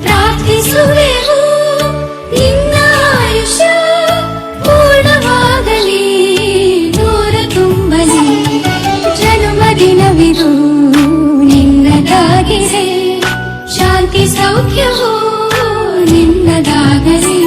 ಪ್ರಾರ್ಥಿಸುವೆವು. ನಿನ್ನ ಪೂರ್ಣವಾಗಲಿ. ನೂರ ತುಂಬಲಿ. ಸೌಖ್ಯವೂ ನಿನ್ನದಾಗಲಿ.